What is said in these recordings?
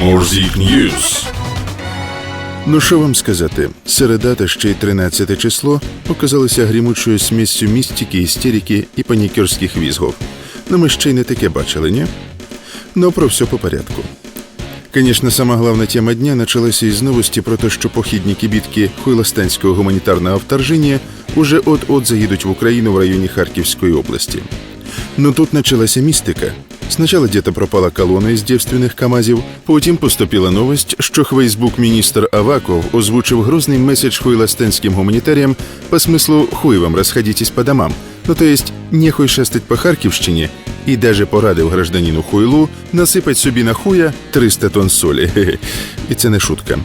Морзік Ньюз. Ну що вам сказати, середа та ще й 13 число оказалися грімучою сміссю містики, істерики і панікерських візгов. Ну ми ще й не таке бачили, ні? Ну про все по порядку. Конечно, сама главна тема дня началася із новості про те, що похідні бітки хуйластанського гуманітарного вторження уже от-от заїдуть в Україну в районі Харківської області. Но тут началася містика. Сначала где-то пропала колонна из девственных КАМАЗів, потім поступила новость, що хвейсбук-міністр Аваков озвучив грозний меседж хуйластенським гуманітаріям по смислу «хуй вам, расходитесь по домам», ну то есть нехуй шастить по Харківщині, і даже порадив гражданину Хуйлу насипать собі на хуя 300 тонн солі. І це не шутка.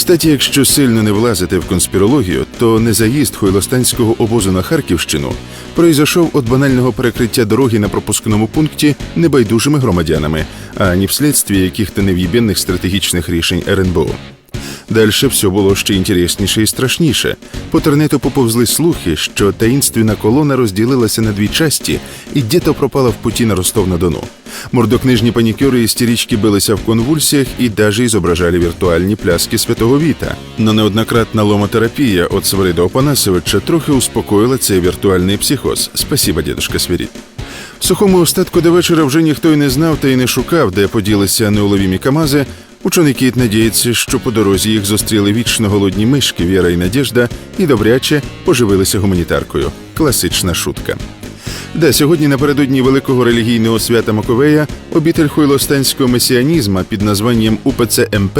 Кстати, якщо сильно не влазити в конспірологію, то незаїзд хойлостанського обозу на Харківщину произошов від банального перекриття дороги на пропускному пункті небайдужими громадянами, а не вследстві яких-то нев'єбєнних стратегічних рішень РНБО. Дальше все було ще інтересніше і страшніше. По тернету поповзли слухи, що таїнственна колона розділилася на дві часті і дето пропала в путі на Ростов-на-Дону. Мордокнижні панікюри і стірічки билися в конвульсіях і даже ізображали віртуальні пляски святого Віта. Но неоднократна ломотерапія от Свирида Опанасовича трохи успокоїла цей віртуальний психоз. Спасибо, дідушка Свирід. В сухому остатку до вечора вже ніхто й не знав та й не шукав, де поділися неуловімі камази. Учений кіт надіється, що по дорозі їх зустріли вічно голодні мишки Віра і Надєжда і добряче поживилися гуманітаркою. Класична шутка. Да, сьогодні напередодні великого релігійного свята Маковея обітель хуйлостанського месіанізма під названням УПЦ МП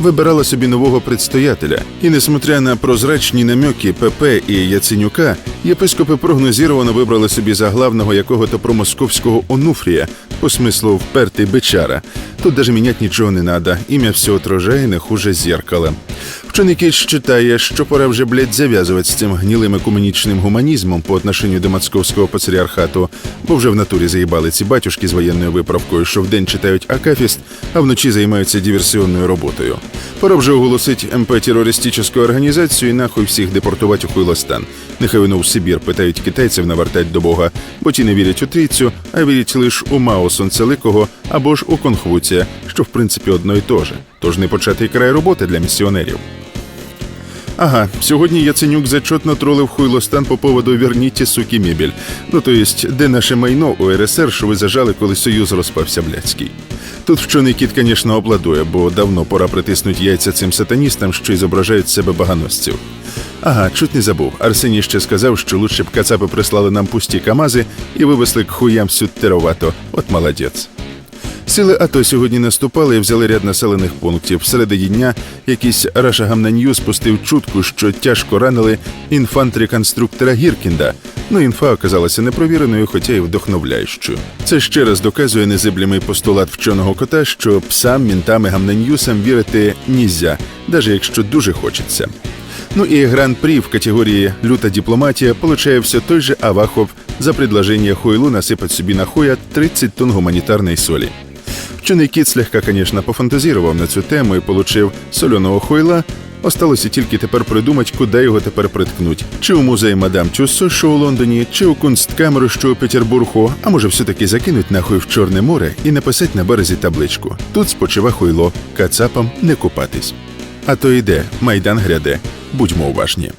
вибирала собі нового предстоятеля. І, несмотря на прозрачні намеки ПП і Яценюка, єпископи прогнозіровано вибрали собі за главного якого-то промосковського онуфрія, по смислу впертий бичара. Тут даже міняти нічого не надо, ім'я все отражає не хуже зеркала. Вчений Кейдж читає, що пора вже, блядь, зав'язувати з цим гнілим екуменічним гуманізмом по отношенню до московського патріархату, бо вже в натурі заїбали ці батюшки з воєнною виправкою, що вдень читають Акафіст, а вночі займаються диверсіонною роботою. Пора вже оголосить МП терористичну організацію і нахуй всіх депортувати у Хуйлостан. Нехай воно в Сибір питають китайців навертать до Бога, бо ті не вірять у трійцю, а вірять лише у Мао Сонцеликого або ж у Конфуція, що в принципі одно й те же. Тож не початий край роботи для місіонерів. Ага, сьогодні Яценюк зачетно тролив хуйлостан по поводу «Верніті, суки, мебель». Ну, то есть, де наше майно у РСР, що ви зажали, коли Союз розпався блядський. Тут вчений кіт, звісно, обладує, бо давно пора притиснути яйця цим сатаністам, що і зображають себе баганосців. Ага, чуть не забув. Арсеній ще сказав, що лучше б кацапи прислали нам пусті камази і вивезли к хуям всю теровато. От молодець. Сили АТО сьогодні наступали і взяли ряд населених пунктів. Всередині дня якийсь Раша Гамнанью спустив чутку, що тяжко ранили інфантрі-конструктора Гіркінда. Ну, інфа оказалася непровіреною, хоча й вдохновляючою. Це ще раз доказує незиблемий постулат вченого кота, що псам, мінтам і вірити нізя, навіть якщо дуже хочеться. Ну і гран-прі в категорії «Люта дипломатія» получає все той же Авахов за предложение Хуйлу насыпать собі на хуя 30 тонн гуманітарної солі. Вчений кіт слегка, звісно, пофантазірував на цю тему і получив соляного хойла. Осталося тільки тепер придумати, куди його тепер приткнуть. Чи у музей Мадам Тюссо, що у Лондоні, чи у Кунсткамеру, що у Петербургу, а може все-таки закинуть нахуй в Чорне море і написать на березі табличку. Тут спочива хуйло, кацапам не купатись. А то йде, майдан гряде. Будьмо уважні.